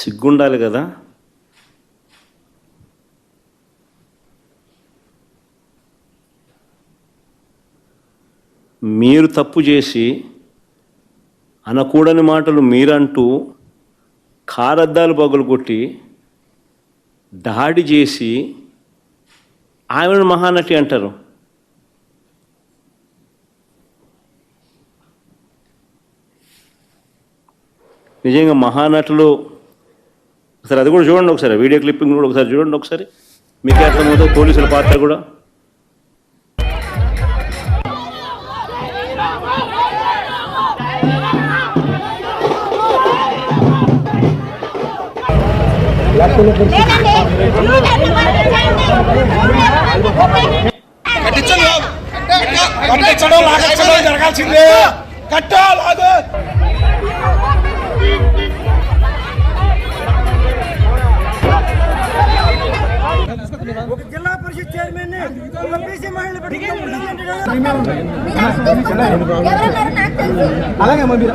సిగ్గుండాలి కదా? మీరు తప్పు చేసి అనకూడని మాటలు మీరంటూ కారద్దాలు పగులుకొట్టి దాడి చేసి ఆమెను మహానటి అంటారు. నిజంగా మహానటులు ఒకసారి అది కూడా చూడండి ఒకసారి. వీడియో క్లిప్పింగ్ కూడా ఒకసారి చూడండి ఒకసారి. మీకే అర్థమవుతుంది పోలీసుల పాత్ర కూడా. కట్టించండి లాగించడం జరగాల్సిందే. కట్టా అలాగే మీరు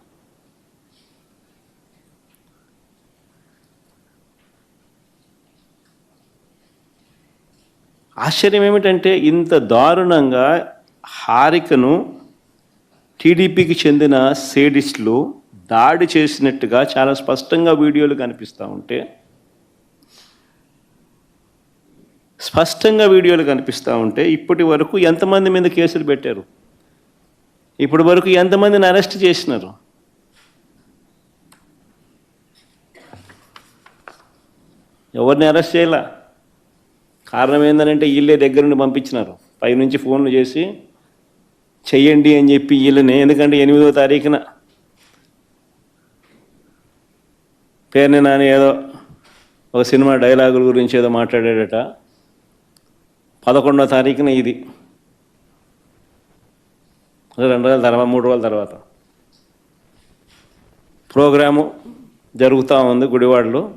ఆశ్చర్యం ఏమిటంటే ఇంత దారుణంగా హారికను టీడీపీకి చెందిన సేడిస్టులు దాడి చేసినట్టుగా చాలా స్పష్టంగా వీడియోలు కనిపిస్తూ ఉంటే స్పష్టంగా వీడియోలు కనిపిస్తూ ఉంటే ఇప్పటి వరకు ఎంతమంది మీద కేసులు పెట్టారు? ఇప్పటి వరకు ఎంతమందిని అరెస్ట్ చేసినారు? ఎవరిని అరెస్ట్ చేయాల? కారణం ఏంటంటే వీళ్ళే దగ్గర నుండి పంపించినారు. పైనుంచి ఫోన్లు చేసి చెయ్యండి అని చెప్పి వీళ్ళని ఎందుకంటే ఎనిమిదో తారీఖున పేరుని నాని ఏదో ఒక సినిమా డైలాగుల గురించి ఏదో మాట్లాడాడట. పదకొండో తారీఖున ఇది. రెండు రోజుల తర్వాత మూడు రోజుల తర్వాత. ప్రోగ్రాము జరుగుతూ ఉంది గుడివాడలో.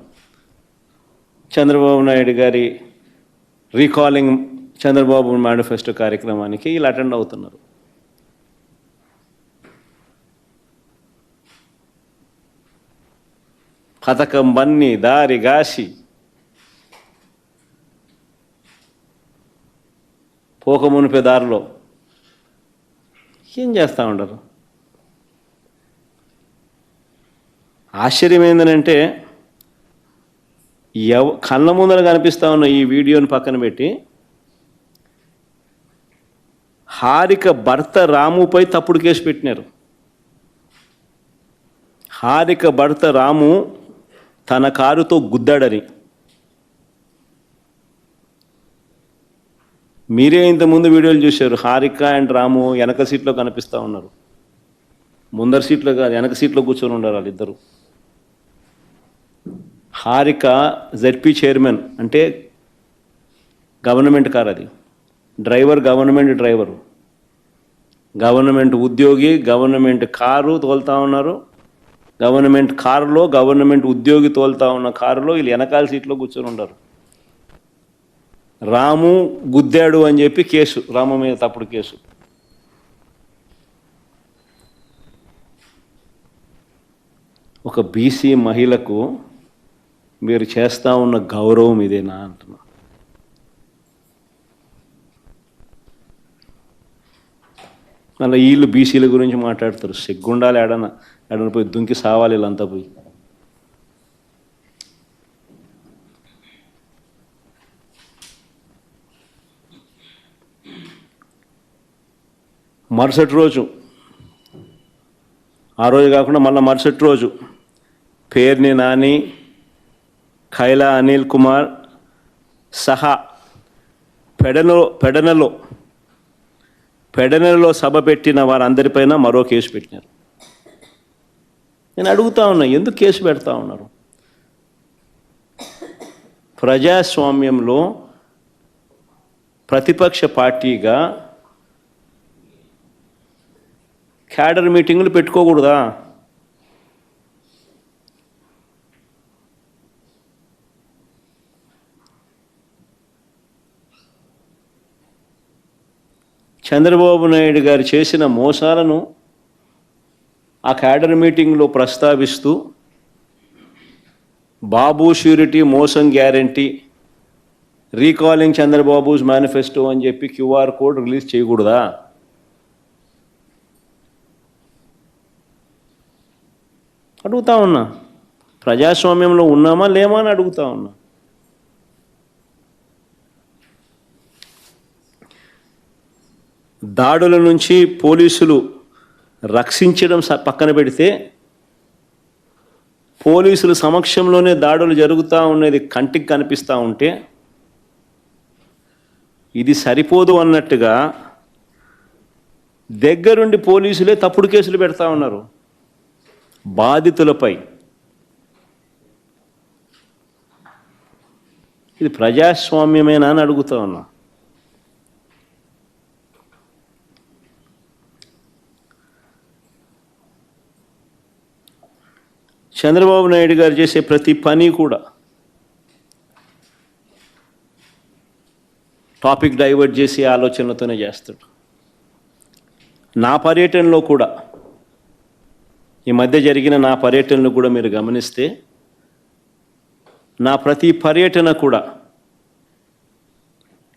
చంద్రబాబు నాయుడు గారి రీకాలింగ్ చంద్రబాబు మేనిఫెస్టో కార్యక్రమానికి వీళ్ళు అటెండ్ అవుతున్నారు. పథకం బన్ని దారి గాసి పోక మునిపే దారిలో ఏం చేస్తూ ఉండరు? ఆశ్చర్యం ఏంటంటే ఎవ కళ్ళ ముందర కనిపిస్తా ఉన్న ఈ వీడియోని పక్కన పెట్టి హారిక భర్త రాముపై తప్పుడు కేసు పెట్టినారు. హారిక భర్త రాము తన కారుతో గుద్దాడని. మీరే ఇంతకుముందు వీడియోలు చూశారు హారిక అండ్ రాము వెనక సీట్లో కనిపిస్తూ ఉన్నారు. ముందర సీట్లో కాదు వెనక సీట్లో కూర్చొని ఉన్నారు వాళ్ళిద్దరూ. హారిక జెడ్పీ చైర్మన్ అంటే గవర్నమెంట్ కార్ అది. Driver government driver. గవర్నమెంట్ ఉద్యోగి గవర్నమెంట్ కారు తోలుతా ఉన్నారు. గవర్నమెంట్ కారులో గవర్నమెంట్ ఉద్యోగి తోలుతా ఉన్న కారులో వీళ్ళు వెనకాల సీట్లో కూర్చొని ఉన్నారు రాము గుద్దాడు అని చెప్పి కేసు రాము మీద తప్పుడు కేసు. ఒక బీసీ మహిళకు మీరు చేస్తా ఉన్న గౌరవం ఇదేనా అంటున్నా. మళ్ళీ వీళ్ళు బీసీల గురించి మాట్లాడతారు. సిగ్గుండాలి ఏడన ఏడన పోయి దుంకి సావాలి వీళ్ళంతా పోయి. మరుసటి రోజు ఆ రోజు కాకుండా మళ్ళీ మరుసటి రోజు పేరుని నాని ఖైలా అనిల్ కుమార్ సహా పెడనలో పెడనలో పెడనలో సభ పెట్టిన వారందరిపైన మరో కేసు పెట్టినారు. నేను అడుగుతా ఉన్నా ఎందుకు కేసు పెడతా ఉన్నారు? ప్రజాస్వామ్యంలో ప్రతిపక్ష పార్టీగా క్యాడర్ మీటింగులు పెట్టుకోకూడదా? చంద్రబాబు నాయుడు గారు చేసిన మోసాలను ఆ క్యాడర్ మీటింగ్లో ప్రస్తావిస్తూ బాబు ష్యూరిటీ మోసం గ్యారంటీ రీకాలింగ్ చంద్రబాబుస్ మేనిఫెస్టో అని చెప్పి క్యూఆర్ కోడ్ రిలీజ్ చేయకూడదా? అడుగుతా ఉన్నా. ప్రజాస్వామ్యంలో ఉన్నామా లేమా అని అడుగుతా ఉన్నా. దాడుల నుంచి పోలీసులు రక్షించడం స- పక్కన పెడితే పోలీసుల సమక్షంలోనే దాడులు జరుగుతూ ఉన్నది కంటికి కనిపిస్తూ ఉంటే ఇది సరిపోదు అన్నట్టుగా దగ్గరుండి పోలీసులే తప్పుడు కేసులు పెడతా ఉన్నారు. బాధితులపై. ఇది ప్రజాస్వామ్యమేనా అని అడుగుతా ఉన్నా. చంద్రబాబు నాయుడు గారు చేసే ప్రతి పని కూడా టాపిక్ డైవర్ట్ చేసి ఆలోచనలతోనే చేస్తాడు. నా పర్యటనలో కూడా ఈ మధ్య జరిగిన నా పర్యటనలు కూడా మీరు గమనిస్తే నా ప్రతి పర్యటన కూడా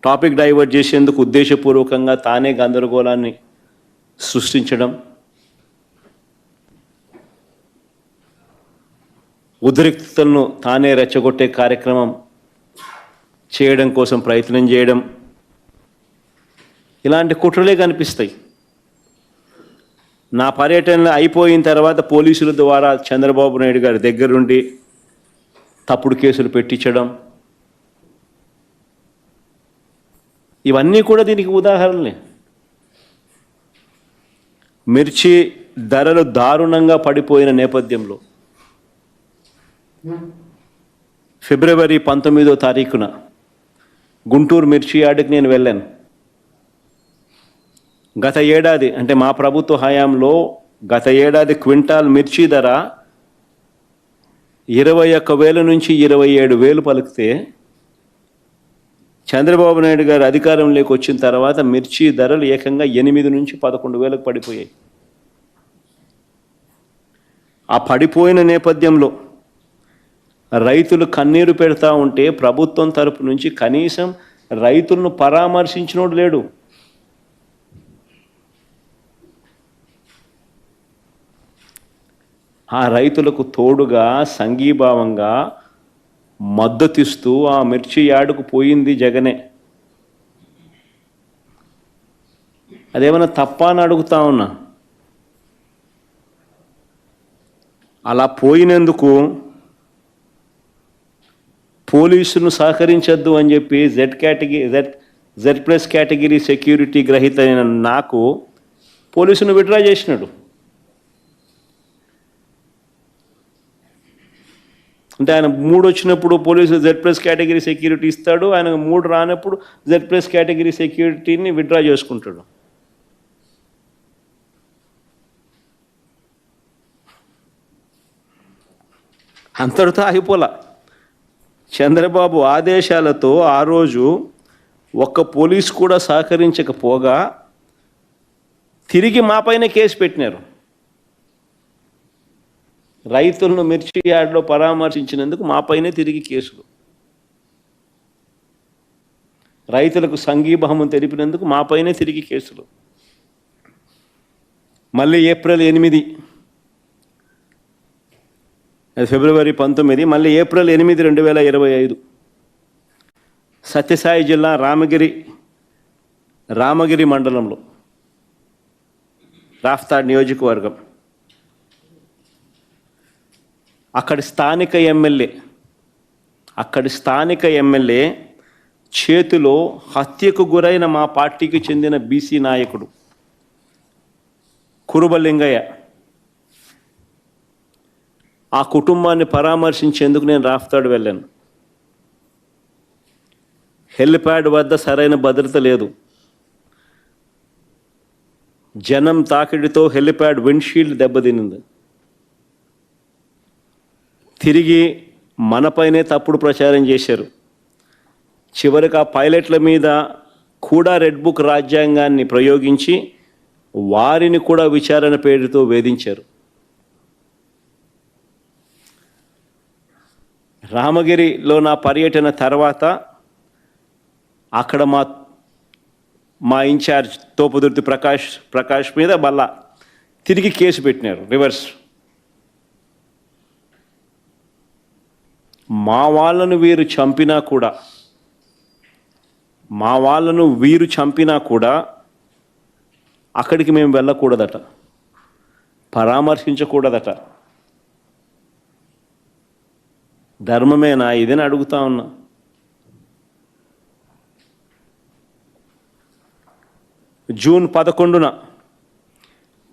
టాపిక్ డైవర్ట్ చేసేందుకు ఉద్దేశపూర్వకంగా తానే గందరగోళాన్ని సృష్టించడం ఉద్రిక్తతలను తానే రెచ్చగొట్టే కార్యక్రమం చేయడం కోసం ప్రయత్నం చేయడం. ఇలాంటి కుట్రలే కనిపిస్తాయి. నా పర్యటనలో అయిపోయిన తర్వాత పోలీసుల ద్వారా చంద్రబాబు నాయుడు గారి దగ్గరుండి తప్పుడు కేసులు పెట్టించడం. ఇవన్నీ కూడా దీనికి ఉదాహరణలే. మిర్చి ధరలు దారుణంగా పడిపోయిన నేపథ్యంలో ఫిబ్రవరి పంతొమ్మిదో తారీఖున గుంటూరు మిర్చి యార్డుకి నేను వెళ్ళాను. గత ఏడాది అంటే మా ప్రభుత్వ హయాంలో గత ఏడాది క్వింటాల్ మిర్చి ధర ఇరవై ఒక్క వేల నుంచి ఇరవై ఏడు వేలు పలికితే చంద్రబాబు నాయుడు గారు అధికారంలోకి వచ్చిన తర్వాత మిర్చి ధరలు ఏకంగా ఎనిమిది నుంచి పదకొండు వేలకు పడిపోయాయి. ఆ పడిపోయిన నేపథ్యంలో రైతులు కన్నీరు పెడతా ఉంటే ప్రభుత్వం తరపు నుంచి కనీసం రైతులను పరామర్శించినోడు లేడు. ఆ రైతులకు తోడుగా సంఘీభావంగా మద్దతిస్తూ ఆ మిర్చి యాడుకు పోయింది జగనే. అదేమైనా తప్ప అని అడుగుతా ఉన్నా. అలా పోయినందుకు పోలీసును సహకరించొద్దు అని చెప్పి Z category Z Z plus category security గ్రహీత అయిన నాకు పోలీసును విడ్రా చేసినాడు. అంటే ఆయన మూడు వచ్చినప్పుడు police Z plus category security ఇస్తాడు ఆయన మూడు రానప్పుడు జెడ్ ప్లస్ కేటగిరీ సెక్యూరిటీని విడ్రా చేసుకుంటాడు. అంతటితో ఆగిపోలా. చంద్రబాబు ఆదేశాలతో ఆ రోజు ఒక్క పోలీస్ కూడా సహకరించకపోగా తిరిగి మాపైన కేసు పెట్టినారు. రైతులను మిర్చి యార్డ్లో పరామర్శించినందుకు మాపైనే తిరిగి కేసులు. రైతులకు సంఘీభావం తెలిపినందుకు మాపైనే తిరిగి కేసులు. మళ్ళీ ఏప్రిల్ ఎనిమిది ఫిబ్రవరి పంతొమ్మిది మళ్ళీ ఏప్రిల్ ఎనిమిది రెండు వేల ఇరవై ఐదు. సత్యసాయి జిల్లా రామగిరి రామగిరి మండలంలో రాఫ్తాడ్ నియోజకవర్గం. అక్కడి స్థానిక ఎమ్మెల్యే అక్కడి స్థానిక ఎమ్మెల్యే చేతిలో హత్యకు గురైన మా పార్టీకి చెందిన బీసీ నాయకుడు కురుబలింగయ్య. ఆ కుటుంబాన్ని పరామర్శించేందుకు నేను రాఫ్తాడు వెళ్ళాను. హెలిప్యాడ్ వద్ద సరైన భద్రత లేదు. జనం తాకిడితో హెలిప్యాడ్ విండ్షీల్డ్ దెబ్బతినింది. తిరిగి మనపైనే తప్పుడు ప్రచారం చేశారు. చివరికి ఆ పైలట్ల మీద కూడా రెడ్ బుక్ రాజ్యాంగాన్ని ప్రయోగించి వారిని కూడా విచారణ పేరుతో వేధించారు. రామగిరిలో నా పర్యటన తర్వాత అక్కడ మా మా ఇన్ఛార్జ్ తోపుదుర్తి ప్రకాష్ ప్రకాష్ మీద మళ్ళా తిరిగి కేసు పెట్టినారు రివర్స్. మా వాళ్ళను వీరు చంపినా కూడా మా వాళ్ళను వీరు చంపినా కూడా అక్కడికి మేము వెళ్ళకూడదట పరామర్శించకూడదట. ధర్మమేనా ఇదని అడుగుతా ఉన్నా. జూన్ పదకొండున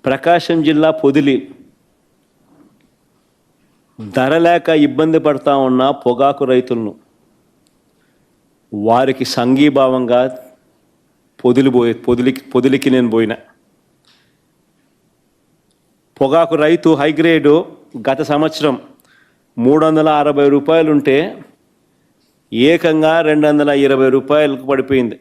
ప్రకాశం జిల్లా పొదిలి ధర లేక ఇబ్బంది పడతా ఉన్న పొగాకు రైతులను వారికి సంఘీభావంగా పొదిలిపోయే పొదిలికి పొదిలికి నేను పోయిన. పొగాకు రైతు హైగ్రేడు గత సంవత్సరం మూడు వందల అరవై రూపాయలుంటే ఏకంగా రెండు వందల ఇరవై రూపాయలకు పడిపోయింది.